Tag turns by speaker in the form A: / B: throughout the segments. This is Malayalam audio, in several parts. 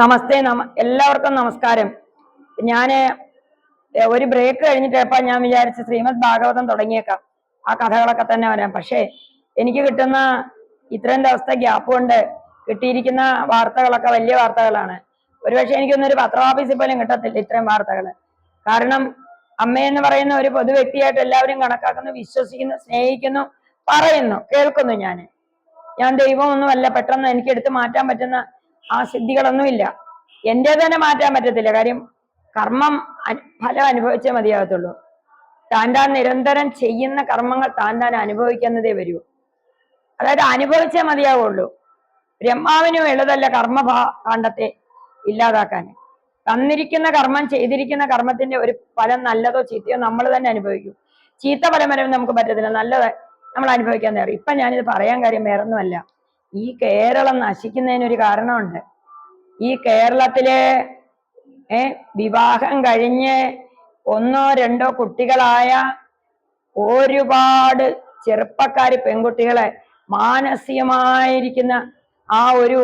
A: നമസ്തേ നമ എല്ലാവർക്കും നമസ്കാരം. ഞാൻ ഒരു ബ്രേക്ക് കഴിഞ്ഞിട്ടപ്പ ഞാൻ വിചാരിച്ച ശ്രീമദ് ഭാഗവതം തുടങ്ങിയേക്കാം. ആ കഥകളൊക്കെ തന്നെ വരാം. പക്ഷേ എനിക്ക് കിട്ടുന്ന ഇത്രയും ദിവസത്തെ ഗ്യാപ്പ് കൊണ്ട് കിട്ടിയിരിക്കുന്ന വാർത്തകളൊക്കെ വലിയ വാർത്തകളാണ്. ഒരുപക്ഷെ എനിക്കൊന്നൊരു പത്ര ഓഫീസിൽ പോലും കിട്ടത്തില്ല ഇത്രയും വാർത്തകൾ കാരണം അമ്മയെന്ന് പറയുന്ന ഒരു പൊതു വ്യക്തിയായിട്ട് എല്ലാവരും കണക്കാക്കുന്നു വിശ്വസിക്കുന്നു സ്നേഹിക്കുന്നു പറയുന്നു കേൾക്കുന്നു ഞാൻ ഞാൻ ദൈവമൊന്നുമല്ല പെട്ടെന്ന് എനിക്ക് എടുത്തു മാറ്റാൻ പറ്റുന്ന ആ സിദ്ധികളൊന്നുമില്ല. എന്റെ തന്നെ മാറ്റാൻ പറ്റത്തില്ല. കാര്യം കർമ്മം ഫലം അനുഭവിച്ചേ മതിയാകത്തുള്ളൂ. താൻ താൻ നിരന്തരം ചെയ്യുന്ന കർമ്മങ്ങൾ താൻ താൻ അനുഭവിക്കുന്നതേ വരൂ. അതായത് അനുഭവിച്ചേ മതിയാവുള്ളൂ. ബ്രഹ്മാവിനും എളുതല്ല കർമ്മഭാ കാണ്ടത്തെ ഇല്ലാതാക്കാൻ. തന്നിരിക്കുന്ന കർമ്മം ചെയ്തിരിക്കുന്ന കർമ്മത്തിന്റെ ഒരു ഫലം നല്ലതോ ചീത്തയോ നമ്മൾ തന്നെ അനുഭവിക്കും. ചീത്ത ഫലം വരെ നമുക്ക് പറ്റത്തില്ല. നല്ലത് നമ്മൾ അനുഭവിക്കാൻ നേരം ഇപ്പൊ ഞാനിത് പറയാൻ കാര്യം വേറൊന്നുമല്ല. ഈ കേരളം നശിക്കുന്നതിനൊരു കാരണമുണ്ട്. ഈ കേരളത്തിലെ വിവാഹം കഴിഞ്ഞ് ഒന്നോ രണ്ടോ കുട്ടികളായ ഒരുപാട് ചെറുപ്പക്കാരി പെൺകുട്ടികളെ മാനസികമായിരിക്കുന്ന ആ ഒരു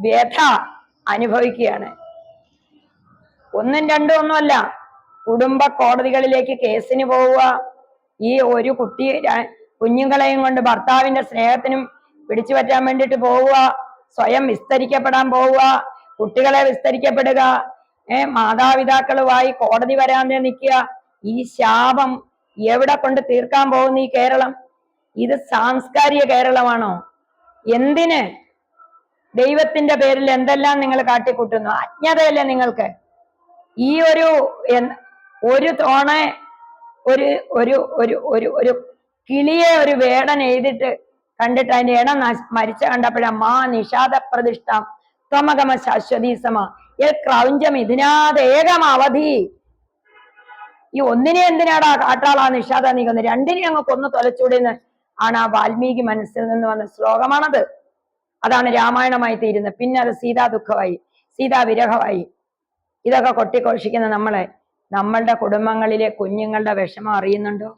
A: വ്യഥ അനുഭവിക്കുകയാണ്. ഒന്നും രണ്ടും ഒന്നുമല്ല കുടുംബ കോടതികളിലേക്ക് കേസിന് പോവുക. ഈ ഒരു കുട്ടി കുഞ്ഞുങ്ങളെയും കൊണ്ട് ഭർത്താവിന്റെ സ്നേഹത്തിനും പിടിച്ചു പറ്റാൻ വേണ്ടിയിട്ട് പോവുക. സ്വയം വിസ്തരിക്കപ്പെടാൻ പോവുക. കുട്ടികളെ വിസ്തരിക്കപ്പെടുക. ഏർ മാതാപിതാക്കളുമായി കോടതി വരാതെ നിൽക്കുക. ഈ ശാപം എവിടെ കൊണ്ട് തീർക്കാൻ പോകുന്ന ഈ കേരളം? ഇത് സാംസ്കാരിക കേരളമാണോ? എന്തിന്? ദൈവത്തിന്റെ പേരിൽ എന്തെല്ലാം നിങ്ങൾ കാട്ടിക്കൂട്ടുന്നു? അജ്ഞതയല്ലേ നിങ്ങൾക്ക്? ഈ ഒരു ഒരു തോണെ ഒരു ഒരു ഒരു ഒരു ഒരു കിളിയെ ഒരു വേടൻ എഴുതിട്ട് കണ്ടിട്ട് അതിന്റെ നശ മരിച്ച കണ്ടപ്പോഴ മാ നിഷാദ പ്രതിഷ്ഠ ത്വമകമ ശാശ്വതീ സമ യൽ ക്രൗഞ്ചം ഇതിനാത് ഏകം അവധി ഈ ഒന്നിനെ എന്തിനാടാ കാട്ടാളാ നിഷാദ നീക്കുന്നത് രണ്ടിനെ അങ്ങ് കൊന്നു തൊലച്ചൂടെന്ന് ആണ് ആ വാൽമീകി മനസ്സിൽ നിന്ന് വന്ന ശ്ലോകമാണത്. അതാണ് രാമായണമായി തീരുന്നത്. പിന്നെ അത് സീതാ ദുഃഖമായി സീതാ വിരഹമായി. ഇതൊക്കെ കൊട്ടിഘോഷിക്കുന്ന നമ്മളെ നമ്മളുടെ കുടുംബങ്ങളിലെ കുഞ്ഞുങ്ങളുടെ വിഷമം അറിയുന്നുണ്ടോ?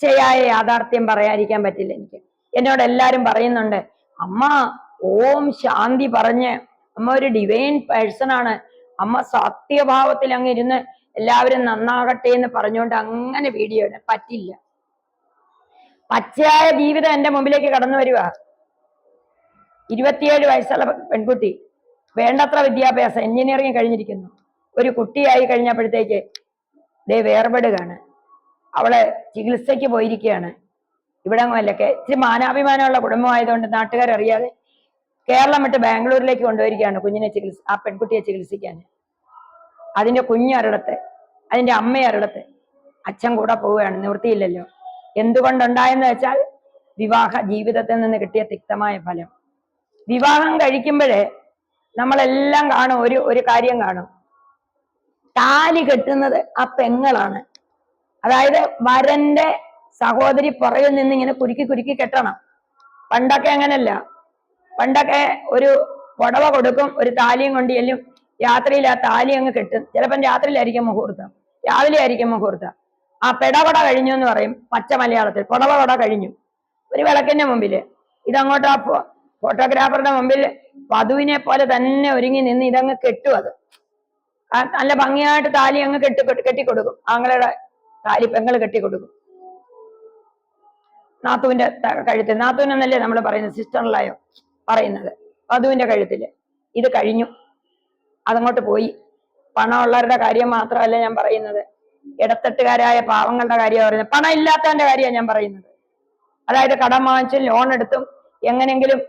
A: പച്ചയായ യാഥാർത്ഥ്യം പറയാതിരിക്കാൻ പറ്റില്ല എനിക്ക്. എന്നോട് എല്ലാരും പറയുന്നുണ്ട് അമ്മ ഓം ശാന്തി പറഞ്ഞ് അമ്മ ഒരു ഡിവൈൻ പേഴ്സൺ ആണ്. അമ്മ സത്യഭാവത്തിൽ അങ്ങ് ഇരുന്ന് എല്ലാവരും നന്നാകട്ടെ എന്ന് പറഞ്ഞുകൊണ്ട് അങ്ങനെ വീഡിയോ ഇടാൻ പറ്റില്ല. പച്ചയായ ജീവിതം എന്റെ മുമ്പിലേക്ക് കടന്നു വരിക ഇരുപത്തിയേഴ് വയസ്സുള്ള പെൺകുട്ടി വേണ്ടത്ര വിദ്യാഭ്യാസം എഞ്ചിനീയറിംഗ് കഴിഞ്ഞിരിക്കുന്നു. ഒരു കുട്ടിയായി കഴിഞ്ഞപ്പോഴത്തേക്ക് ദേ വേർപെടുകയാണ്. അവൾ ചികിത്സയ്ക്ക് പോയിരിക്കുകയാണ്. ഇവിടെ അല്ലൊക്കെ ഇച്ചിരി മാനാഭിമാനമുള്ള കുടുംബമായതുകൊണ്ട് നാട്ടുകാരറിയാതെ കേരളം വിട്ട് ബാംഗ്ലൂരിലേക്ക് കൊണ്ടുവരികയാണ് കുഞ്ഞിനെ ചികിത്സ ആ പെൺകുട്ടിയെ ചികിത്സിക്കാൻ. കുഞ്ഞൊരിടത്ത് അതിന്റെ അമ്മയൊരിടത്ത് അച്ഛൻ കൂടെ പോവുകയാണ്. നിവൃത്തിയില്ലല്ലോ. എന്തുകൊണ്ടുണ്ടായെന്ന് വെച്ചാൽ വിവാഹ ജീവിതത്തിൽ നിന്ന് കിട്ടിയ തിക്തമായ ഫലം. വിവാഹം കഴിക്കുമ്പോഴേ നമ്മളെല്ലാം കാണും ഒരു ഒരു കാര്യം കാണും. താലി കെട്ടുന്നത് ആ പെങ്ങളാണ്. അതായത് വരന്റെ സഹോദരി പുറകിൽ നിന്ന് ഇങ്ങനെ കുരുക്കി കുരുക്കി കെട്ടണം. പണ്ടൊക്കെ അങ്ങനല്ല പണ്ടൊക്കെ ഒരു പുടവ കൊടുക്കും ഒരു താലിയും കൊണ്ട് ചെല്ലും. രാത്രിയിൽ ആ താലി അങ്ങ് കെട്ടും. ചിലപ്പം രാത്രിയിലായിരിക്കും മുഹൂർത്തം. രാവിലെ ആയിരിക്കും മുഹൂർത്തം. ആ പെടപട കഴിഞ്ഞു എന്ന് പറയും പച്ച മലയാളത്തിൽ. പുടവട കഴിഞ്ഞു. ഒരു വിളക്കിന്റെ മുമ്പിൽ ഇതങ്ങോട്ട് ആ ഫോട്ടോഗ്രാഫറുടെ മുമ്പിൽ വധുവിനെ പോലെ തന്നെ ഒരുങ്ങി നിന്ന് ഇതങ്ങ് കെട്ടും അത്. നല്ല ഭംഗിയായിട്ട് താലി അങ്ങ് കെട്ടി കെട്ടിക്കൊടുക്കും ആങ്ങളുടെ താലി പെങ്ങൾ കെട്ടി കൊടുക്കും നാത്തുവിന്റെ കഴുത്തിൽ നാത്തുവിൻ എന്നല്ലേ നമ്മൾ പറയുന്നത്? സിസ്റ്ററിലായോ പറയുന്നത്. വധുവിന്റെ കഴുത്തിൽ ഇത് കഴിഞ്ഞു. അതങ്ങോട്ട് പോയി. പണമുള്ളവരുടെ കാര്യം മാത്രമല്ല ഞാൻ പറയുന്നത്. ഇടത്തട്ടുകാരായ പാവങ്ങളുടെ കാര്യമാണ് പറയുന്നത്. പണം ഇല്ലാത്തവന്റെ കാര്യമാണ് ഞാൻ പറയുന്നത്. അതായത് കടം വാങ്ങിച്ചും ലോൺ എടുത്തും എങ്ങനെങ്കിലും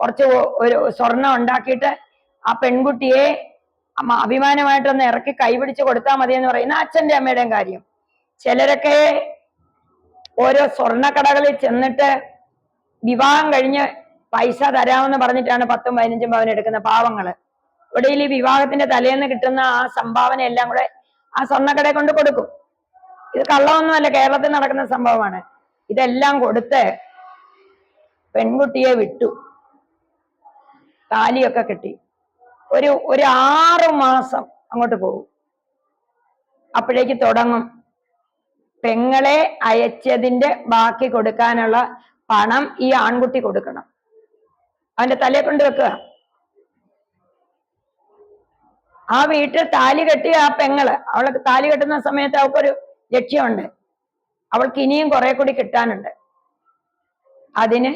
A: കുറച്ച് ഒരു സ്വർണം ഉണ്ടാക്കിയിട്ട് ആ പെൺകുട്ടിയെ അഭിമാനമായിട്ടൊന്ന് ഇറക്കി കൈപിടിച്ച് കൊടുത്താൽ മതി എന്ന് പറയുന്ന അച്ഛന്റെ അമ്മയുടെയും കാര്യം. ചിലരൊക്കെ ഓരോ സ്വർണക്കടകളിൽ ചെന്നിട്ട് വിവാഹം കഴിഞ്ഞ് പൈസ തരാമെന്ന് പറഞ്ഞിട്ടാണ് പത്തും പതിനഞ്ചും പവൻ എടുക്കുന്ന പാവങ്ങൾ. ഇവിടെ ഈ വിവാഹത്തിന്റെ തലേന്ന് കിട്ടുന്ന ആ സംഭാവന എല്ലാം കൂടെ ആ സ്വർണക്കടയെ കൊണ്ട് കൊടുക്കും. ഇത് കള്ളമൊന്നുമല്ല കേരളത്തിൽ നടക്കുന്ന സംഭവമാണ്. ഇതെല്ലാം കൊടുത്ത് പെൺകുട്ടിയെ വിട്ടു. താലിയൊക്കെ കിട്ടി. ഒരു ഒരു ആറു മാസം അങ്ങോട്ട് പോകും. അപ്പോഴേക്ക് തുടങ്ങും. പെങ്ങളെ അയച്ചതിന്റെ ബാക്കി കൊടുക്കാനുള്ള പണം ഈ ആൺകുട്ടി കൊടുക്കണം. അവന്റെ തലയെ കൊണ്ട് വെക്കുക. ആ വീട്ടിൽ താലി കെട്ടിയ ആ പെങ്ങൾ അവൾക്ക് താലി കെട്ടുന്ന സമയത്ത് അവൾക്കൊരു ലക്ഷ്യമുണ്ട്. അവൾക്ക് ഇനിയും കുറെ കൂടി കിട്ടാനുണ്ട്. അതിന്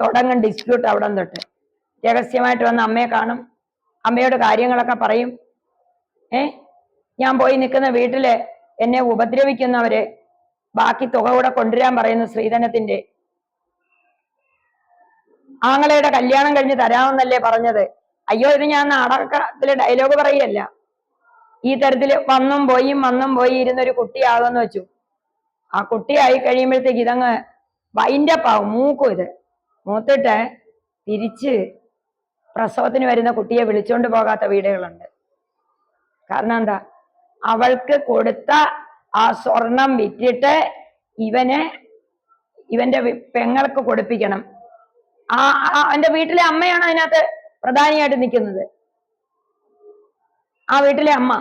A: തുടങ്ങും ഡിസ്പ്യൂട്ട് അവിടെ തൊട്ട്. രഹസ്യമായിട്ട് വന്ന് അമ്മയെ കാണും. അമ്മയോട് കാര്യങ്ങളൊക്കെ പറയും. ഏ? ഞാൻ പോയി നിൽക്കുന്ന വീട്ടിൽ എന്നെ ഉപദ്രവിക്കുന്നവര് ബാക്കി തുക കൂടെ കൊണ്ടുവരാൻ പറയുന്നു ശ്രീധനത്തിന്റെ ആങ്ങളയുടെ കല്യാണം കഴിഞ്ഞ് തരാമെന്നല്ലേ പറഞ്ഞത്. അയ്യോ ഇത് ഞാൻ നാടകത്തിലെ ഡയലോഗ് പറയല്ല ഈ തരത്തിൽ വന്നും പോയി വന്നും പോയി ഇരുന്നൊരു കുട്ടിയാകുമെന്ന് വെച്ചു. ആ കുട്ടിയായി കഴിയുമ്പോഴത്തേക്ക് ഇതങ്ങ് വൈൻഡപ്പാവും മൂക്കും ഇത്. മൂത്തിട്ട് തിരിച്ച് പ്രസവത്തിന് വരുന്ന കുട്ടിയെ വിളിച്ചോണ്ട് പോകാത്ത വീടുകളുണ്ട്. കാരണം എന്താ? അവൾക്ക് കൊടുത്ത ആ സ്വർണം വിറ്റിട്ട് ഇവനെ ഇവന്റെ പെങ്ങൾക്ക് കൊടുപ്പിക്കണം. ആ അവന്റെ വീട്ടിലെ അമ്മയാണ് അതിനകത്ത് പ്രധാനിയായിട്ട് നിൽക്കുന്നത്. ആ വീട്ടിലെ അമ്മ.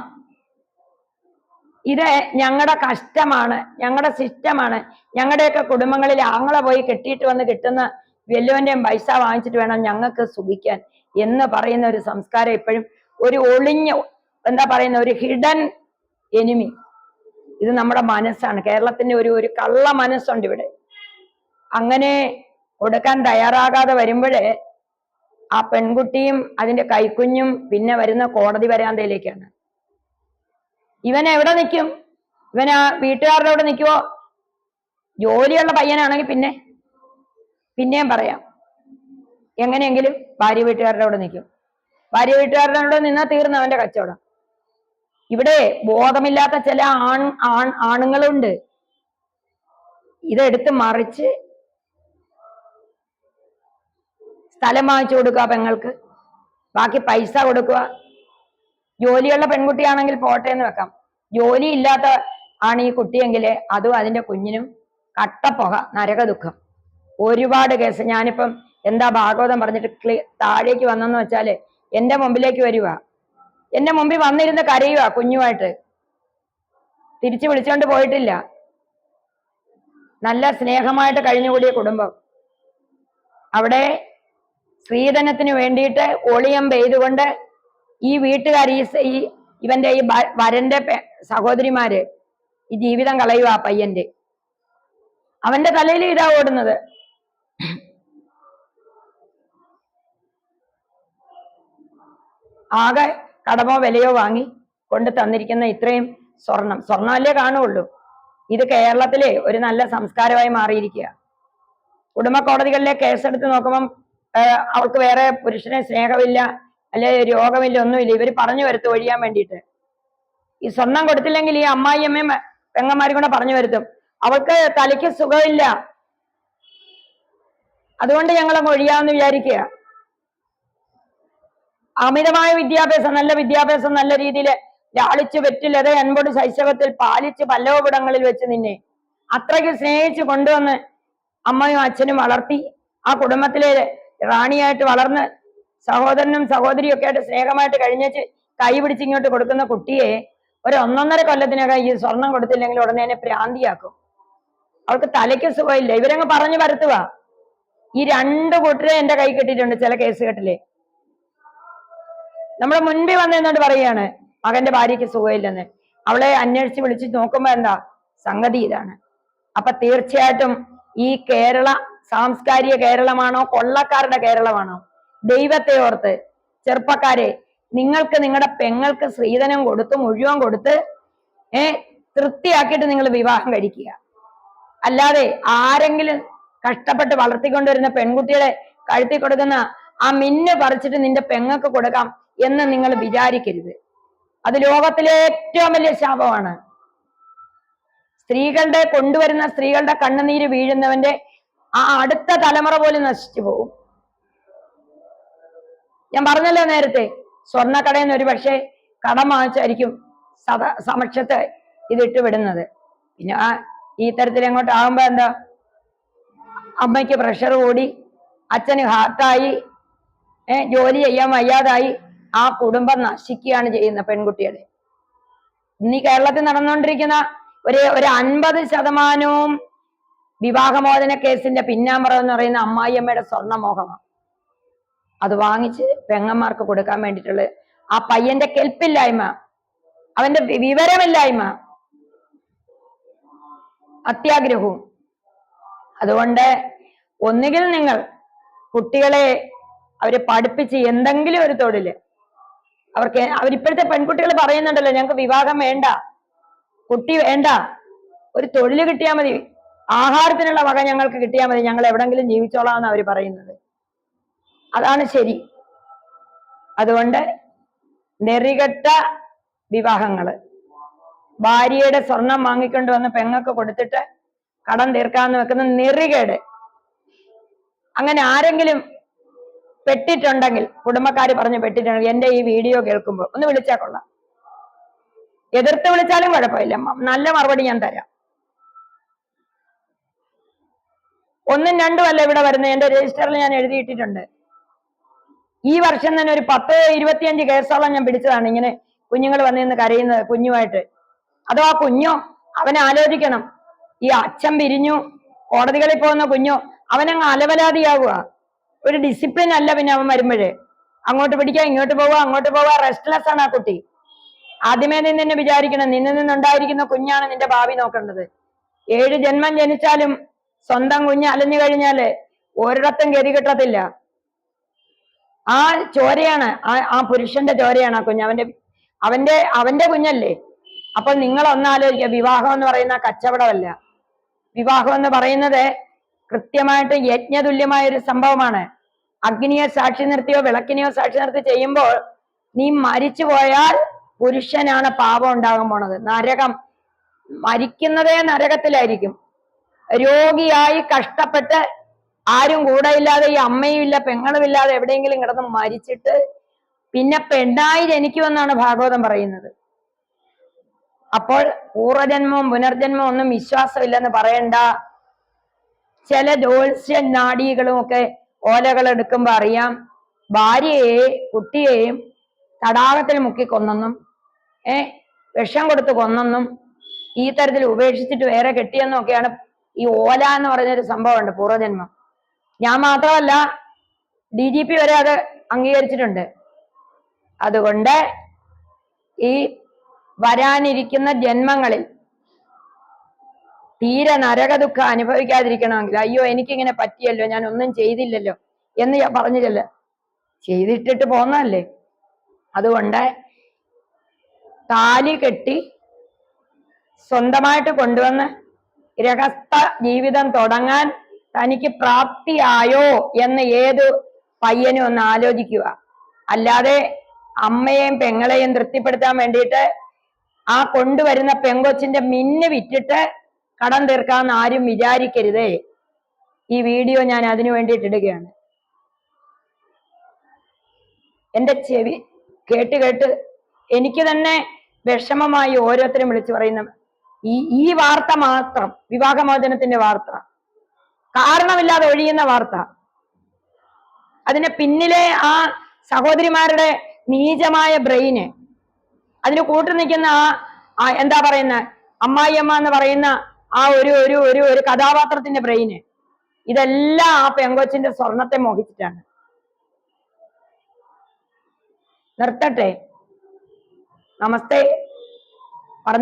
A: ഇത് ഞങ്ങളുടെ കഷ്ടമാണ് ഞങ്ങളുടെ സിസ്റ്റമാണ്. ഞങ്ങളുടെയൊക്കെ കുടുംബങ്ങളിൽ ആങ്ങളെ പോയി കെട്ടിയിട്ട് വന്ന് കിട്ടുന്ന വെല്ലുവന്റെയും പൈസ വാങ്ങിച്ചിട്ട് വേണം ഞങ്ങൾക്ക് സുഖിക്കാൻ എന്ന് പറയുന്ന ഒരു സംസ്കാരം ഇപ്പോഴും ഒരു ഒളിഞ്ഞ എന്താ പറയുന്ന ഒരു ഹിഡൻ എനിമി ഇത് നമ്മുടെ മനസ്സാണ്. കേരളത്തിന്റെ ഒരു ഒരു കള്ള മനസ്സുണ്ട് ഇവിടെ. അങ്ങനെ കൊടുക്കാൻ തയ്യാറാകാതെ വരുമ്പോഴേ ആ പെൺകുട്ടിയും അതിന്റെ കൈക്കുഞ്ഞും പിന്നെ വരുന്ന കോടതി വരാന്തയിലേക്കാണ്. ഇവൻ എവിടെ നിൽക്കും? ഇവൻ ആ വീട്ടുകാരുടെ അവിടെ നിൽക്കുവോ? ജോലിയുള്ള പയ്യനാണെങ്കിൽ പിന്നെ പിന്നെയും പറയാം. എങ്ങനെയെങ്കിലും ഭാര്യ വീട്ടുകാരുടെ അവിടെ നിൽക്കും. ഭാര്യ വീട്ടുകാരുടെ അവിടെ നിന്നാൽ തീർന്നു അവന്റെ കച്ചവടം. ഇവിടെ ബോധമില്ലാത്ത ചില ആൺ ആൺ ആണുങ്ങളുണ്ട്. ഇതെടുത്ത് മറിച്ച് സ്ഥലം വാങ്ങിച്ചു കൊടുക്കുക പെങ്ങൾക്ക്. ബാക്കി പൈസ കൊടുക്കുക. ജോലിയുള്ള പെൺകുട്ടിയാണെങ്കിൽ പോട്ടെ എന്ന് വെക്കാം. ജോലി ഇല്ലാത്ത ആണ് ഈ കുട്ടിയെങ്കിൽ അതും അതിന്റെ കുഞ്ഞിനും കട്ടപ്പുക നരക ദുഃഖം ഒരുപാട് കേസ്. ഞാനിപ്പം എന്താ ഭാഗവതം പറഞ്ഞിട്ട് താഴേക്ക് വന്നെന്ന് വെച്ചാൽ എന്റെ മുമ്പിലേക്ക് വരുക എന്റെ മുമ്പിൽ വന്നിരുന്ന് കരയുക കുഞ്ഞുമായിട്ട്. തിരിച്ചു വിളിച്ചോണ്ട് പോയിട്ടില്ല. നല്ല സ്നേഹമായിട്ട് കഴിഞ്ഞുകൂടിയ കുടുംബം. അവിടെ സ്ത്രീധനത്തിന് വേണ്ടിയിട്ട് ഒളിയം പെയ്തുകൊണ്ട് ഈ വീട്ടുകാർ ഈ ഇവന്റെ ഈ വരന്റെ സഹോദരിമാര് ഈ ജീവിതം കളയുക ആ പയ്യന്റെ. അവന്റെ തലയിൽ ഇതാ ഓടുന്നത്. ആകെ കടമോ വിലയോ വാങ്ങി കൊണ്ട് തന്നിരിക്കുന്ന ഇത്രയും സ്വർണം. സ്വർണമല്ലേ കാണുള്ളൂ ഇത് കേരളത്തിലെ ഒരു നല്ല സംസ്കാരമായി മാറിയിരിക്കുക. കുടുംബ കോടതികളിലെ കേസെടുത്ത് നോക്കുമ്പം അവൾക്ക് വേറെ പുരുഷനെ സ്നേഹമില്ല അല്ലെ രോഗമില്ല ഒന്നുമില്ല. ഇവർ പറഞ്ഞു വരുത്തും ഒഴിയാൻ വേണ്ടിയിട്ട്. ഈ സ്വർണം കൊടുത്തില്ലെങ്കിൽ ഈ അമ്മായി അമ്മയും പെങ്ങന്മാരും കൂടെ പറഞ്ഞു വരുത്തും. അവൾക്ക് തലയ്ക്ക് സുഖമില്ല. അതുകൊണ്ട് ഞങ്ങൾ അങ്ങ് ഒഴിയാമെന്ന് വിചാരിക്കുക. അമിതമായ വിദ്യാഭ്യാസം നല്ല വിദ്യാഭ്യാസം നല്ല രീതിയിൽ ലാളിച്ച് വെറ്റിലത് എൺപത് ശൈശവത്തിൽ പാലിച്ച് പല്ലവപിടങ്ങളിൽ വെച്ച് നിന്നെ അത്രയ്ക്ക് സ്നേഹിച്ച് കൊണ്ടുവന്ന് അമ്മയും അച്ഛനും വളർത്തി ആ കുടുംബത്തിലെ റാണിയായിട്ട് വളർന്ന് സഹോദരനും സഹോദരിയും ഒക്കെ ആയിട്ട് സ്നേഹമായിട്ട് കഴിഞ്ഞേച്ച് കൈ പിടിച്ച് ഇങ്ങോട്ട് കൊടുക്കുന്ന കുട്ടിയെ ഒരു ഒന്നൊന്നര കൊല്ലത്തിനകം ഈ സ്വർണം കൊടുത്തില്ലെങ്കിൽ ഉടനെ തന്നെ പ്രാന്തിയാക്കും. അവൾക്ക് തലയ്ക്ക് സുഖമില്ല. ഇവരങ്ങ് പറഞ്ഞു വരുത്തുക ഈ രണ്ട് കൂട്ടരെ എന്റെ കൈ കിട്ടിയിട്ടുണ്ട് ചില കേസ് കെട്ടിൽ നമ്മുടെ മുൻപിൽ വന്നെന്നോട് പറയാണ് മകന്റെ ഭാര്യയ്ക്ക് സുഖമില്ലെന്ന്. അവളെ അന്വേഷിച്ച് വിളിച്ച് നോക്കുമ്പോ എന്താ? സംഗതി ഇതാണ്. അപ്പൊ തീർച്ചയായിട്ടും ഈ കേരള സാംസ്കാരിക കേരളമാണോ കൊള്ളക്കാരുടെ കേരളമാണോ? ദൈവത്തെ ഓർത്ത് ചെറുപ്പക്കാരെ നിങ്ങൾക്ക് നിങ്ങളുടെ പെങ്ങൾക്ക് സ്ത്രീധനം കൊടുത്ത് മുഴുവൻ കൊടുത്ത് ഏ തൃപ്തിയാക്കിയിട്ട് നിങ്ങൾ വിവാഹം കഴിക്കുക. അല്ലാതെ ആരെങ്കിലും കഷ്ടപ്പെട്ട് വളർത്തിക്കൊണ്ടുവരുന്ന പെൺകുട്ടികളെ കഴുത്തി കൊടുക്കുന്ന ആ മിന്ന് പറിച്ചിട്ട് നിന്റെ പെങ്ങൾക്ക് കൊടുക്കാം എന്ന് നിങ്ങൾ വിചാരിക്കരുത്. അത് ലോകത്തിലെ ഏറ്റവും വലിയ ശാപമാണ്. സ്ത്രീകളുടെ കൊണ്ടുവരുന്ന സ്ത്രീകളുടെ കണ്ണുനീര് വീഴുന്നവന്റെ ആ അടുത്ത തലമുറ പോലും നശിച്ചു പോകും. ഞാൻ പറഞ്ഞല്ലോ നേരത്തെ സ്വർണക്കടയിൽ നിന്ന് ഒരു പക്ഷേ കടം വാങ്ങിച്ചായിരിക്കും സദ സമക്ഷത്ത് ഇതിട്ട് വിടുന്നത്. പിന്നെ ആ ഈ തരത്തിൽ അങ്ങോട്ട് ആകുമ്പോ എന്താ? അമ്മയ്ക്ക് പ്രഷർ കൂടി അച്ഛന് ഹാർട്ടായി ജോലി ചെയ്യാൻ വയ്യാതായി ആ കുടുംബം നശിക്കുകയാണ് ചെയ്യുന്ന പെൺകുട്ടിയുടെ ഇന്ന് കേരളത്തിൽ നടന്നുകൊണ്ടിരിക്കുന്ന ഒരു ഒരു അൻപത് ശതമാനവും വിവാഹമോചന കേസിന്റെ പിന്നാമ്പറം എന്ന് പറയുന്ന അമ്മായിയമ്മയുടെ സ്വർണമോഹമാണ് അത് വാങ്ങിച്ച് പെങ്ങന്മാർക്ക് കൊടുക്കാൻ വേണ്ടിയിട്ടുള്ള ആ പയ്യന്റെ കെൽപ്പില്ലായ്മ അവന്റെ വിവരമില്ലായ്മ അത്യാഗ്രഹവും. അതുകൊണ്ട് ഒന്നുകിൽ നിങ്ങൾ കുട്ടികളെ അവരെ പഠിപ്പിച്ച് എന്തെങ്കിലും ഒരു തൊഴിൽ അവർക്ക് അവരിപ്പോഴത്തെ പെൺകുട്ടികൾ പറയുന്നുണ്ടല്ലോ ഞങ്ങൾക്ക് വിവാഹം വേണ്ട കുട്ടി വേണ്ട. ഒരു തൊഴിൽ കിട്ടിയാൽ മതി. ആഹാരത്തിനുള്ള വക ഞങ്ങൾക്ക് കിട്ടിയാൽ മതി. ഞങ്ങൾ എവിടെങ്കിലും ജീവിച്ചോളാം എന്ന് അവർ പറയുന്നത്. അതാണ് ശരി. അതുകൊണ്ട് നെറികെട്ട വിവാഹങ്ങൾ. ഭാര്യയുടെ സ്വർണം വാങ്ങിക്കൊണ്ട് വന്ന് പെങ്ങൾക്ക് കൊടുത്തിട്ട് കടം തീർക്കാന്ന് വെക്കുന്ന നെറികേട്. അങ്ങനെ ആരെങ്കിലും പെട്ടിട്ടുണ്ടെങ്കിൽ കുടുംബക്കാർ പറഞ്ഞ് പെട്ടിട്ടുണ്ടെങ്കിൽ എന്റെ ഈ വീഡിയോ കേൾക്കുമ്പോൾ ഒന്ന് വിളിച്ചാൽ കൊള്ളാം. എതിർത്ത് വിളിച്ചാലും കുഴപ്പമില്ല നല്ല മറുപടി ഞാൻ തരാം. ഒന്നും രണ്ടും അല്ല ഇവിടെ വരുന്നത്. എന്റെ രജിസ്റ്ററിൽ ഞാൻ എഴുതിയിട്ടിട്ടുണ്ട്. ഈ വർഷം തന്നെ ഒരു പത്ത് ഇരുപത്തിയഞ്ച് കേസോളം ഞാൻ പിടിച്ചതാണ്. ഇങ്ങനെ കുഞ്ഞുങ്ങൾ വന്നിന്ന് കരയുന്നത് കുഞ്ഞുമായിട്ട്. അതോ ആ കുഞ്ഞോ? അവനെ ആലോചിക്കണം. ഈ അച്ഛൻ പിരിഞ്ഞു കോടതികളിൽ പോകുന്ന കുഞ്ഞോ? അവനങ്ങ് അലവലാതിയാവുക. ഒരു ഡിസിപ്ലിൻ അല്ല പിന്നെ അവൻ വരുമ്പോഴേ. അങ്ങോട്ട് പിടിക്കുക ഇങ്ങോട്ട് പോവുക അങ്ങോട്ട് പോവുക റെസ്റ്റ്ലെസ് ആണ് ആ കുട്ടി. ആദ്യമേ നീ നിന്നെ വിചാരിക്കണം നിന്നിൽ നിന്നുണ്ടായിരിക്കുന്ന കുഞ്ഞാണ് നിന്റെ ഭാവി നോക്കേണ്ടത്. ഏഴ് ജന്മം ജനിച്ചാലും സ്വന്തം കുഞ്ഞ് അലഞ്ഞു കഴിഞ്ഞാൽ ഒരിടത്തും ഗതി കിട്ടത്തില്ല. ആ ചോരയാണ് ആ ആ പുരുഷന്റെ ചോരയാണ് ആ കുഞ്ഞ്. അവന്റെ അവന്റെ അവന്റെ കുഞ്ഞല്ലേ. അപ്പൊ നിങ്ങൾ ഒന്നാലോചിക്കുക വിവാഹം എന്ന് പറയുന്ന കച്ചവടമല്ല. വിവാഹം എന്ന് പറയുന്നത് കൃത്യമായിട്ട് യജ്ഞതുല്യമായ ഒരു സംഭവമാണ്. അഗ്നിയെ സാക്ഷി നിർത്തിയോ വിളക്കിനെയോ സാക്ഷി നിർത്തി ചെയ്യുമ്പോൾ നീ മരിച്ചു പോയാൽ പുരുഷനാണ് പാപം ഉണ്ടാകാൻ പോണത്. നരകം മരിക്കുന്നതേ നരകത്തിലായിരിക്കും. രോഗിയായി കഷ്ടപ്പെട്ട് ആരും കൂടെ ഇല്ലാതെ ഈ അമ്മയും ഇല്ല പെങ്ങളും ഇല്ലാതെ എവിടെയെങ്കിലും കിടന്ന് മരിച്ചിട്ട് പിന്നെ പെണ്ണായി ജനിക്കുമെന്നാണ് ഭാഗവതം പറയുന്നത്. അപ്പോൾ പൂർവജന്മവും പുനർജന്മവും ഒന്നും വിശ്വാസമില്ലെന്ന് പറയണ്ട. ചില ജ്യോത്സ്യ നാടികളും ഒക്കെ ഓലകൾ എടുക്കുമ്പോ അറിയാം ഭാര്യയെ കുട്ടിയെയും തടാകത്തിൽ മുക്കി കൊന്നെന്നും ഏ വിഷം കൊടുത്ത് കൊന്നെന്നും ഈ തരത്തിൽ ഉപേക്ഷിച്ചിട്ട് വേറെ കെട്ടിയെന്നും ഒക്കെയാണ് ഈ ഓല എന്ന് പറഞ്ഞൊരു സംഭവമുണ്ട് പൂർവജന്മം. ഞാൻ മാത്രമല്ല ഡി ജി പി വരെ അത് അംഗീകരിച്ചിട്ടുണ്ട്. അതുകൊണ്ട് ഈ വരാനിരിക്കുന്ന ജന്മങ്ങളിൽ തീരെ നരകദുഃഖം അനുഭവിക്കാതിരിക്കണമെങ്കിൽ അയ്യോ എനിക്കിങ്ങനെ പറ്റിയല്ലോ ഞാൻ ഒന്നും ചെയ്തില്ലല്ലോ എന്ന് ഞാൻ പറഞ്ഞില്ലല്ലോ. ചെയ്തിട്ടിട്ട് പോന്നല്ലേ അതുകൊണ്ട് താലി കെട്ടി സ്വന്തമായിട്ട് കൊണ്ടുവന്ന് ഗൃഹസ്ഥ ജീവിതം തുടങ്ങാൻ തനിക്ക് പ്രാപ്തിയായോ എന്ന് ഏത് പയ്യനും ഒന്ന് ആലോചിക്കുക. അല്ലാതെ അമ്മയെയും പെങ്ങളെയും തൃപ്തിപ്പെടുത്താൻ വേണ്ടിയിട്ട് ആ കൊണ്ടുവരുന്ന പെങ്കൊച്ചിന്റെ മിന്ന് വിറ്റിട്ട് കടം തീർക്കാമെന്ന് ആരും വിചാരിക്കരുതേ. ഈ വീഡിയോ ഞാൻ അതിനു വേണ്ടിയിട്ട് ഇടുകയാണ്. എന്റെ ചെവി കേട്ട് കേട്ട് എനിക്ക് തന്നെ വിഷമമായി ഓരോരുത്തരും വിളിച്ചു പറയുന്ന ഈ ഈ വാർത്ത മാത്രം വിവാഹമോചനത്തിന്റെ വാർത്ത കാരണമില്ലാതെ ഒഴിയുന്ന വാർത്ത അതിന് പിന്നിലെ ആ സഹോദരിമാരുടെ നീചമായ ബ്രെയിന് അതിന് കൂട്ടു നിൽക്കുന്ന ആ എന്താ പറയുന്ന അമ്മായിയമ്മ എന്ന് പറയുന്ന ആ ഒരു ഒരു ഒരു ഒരു കഥാപാത്രത്തിന്റെ ബ്രെയിന്. ഇതെല്ലാം ആ പെങ്കൊച്ചിന്റെ സ്വർണത്തെ മോഹിച്ചിട്ടാണ്. നിർത്തട്ടെ. നമസ്തേ.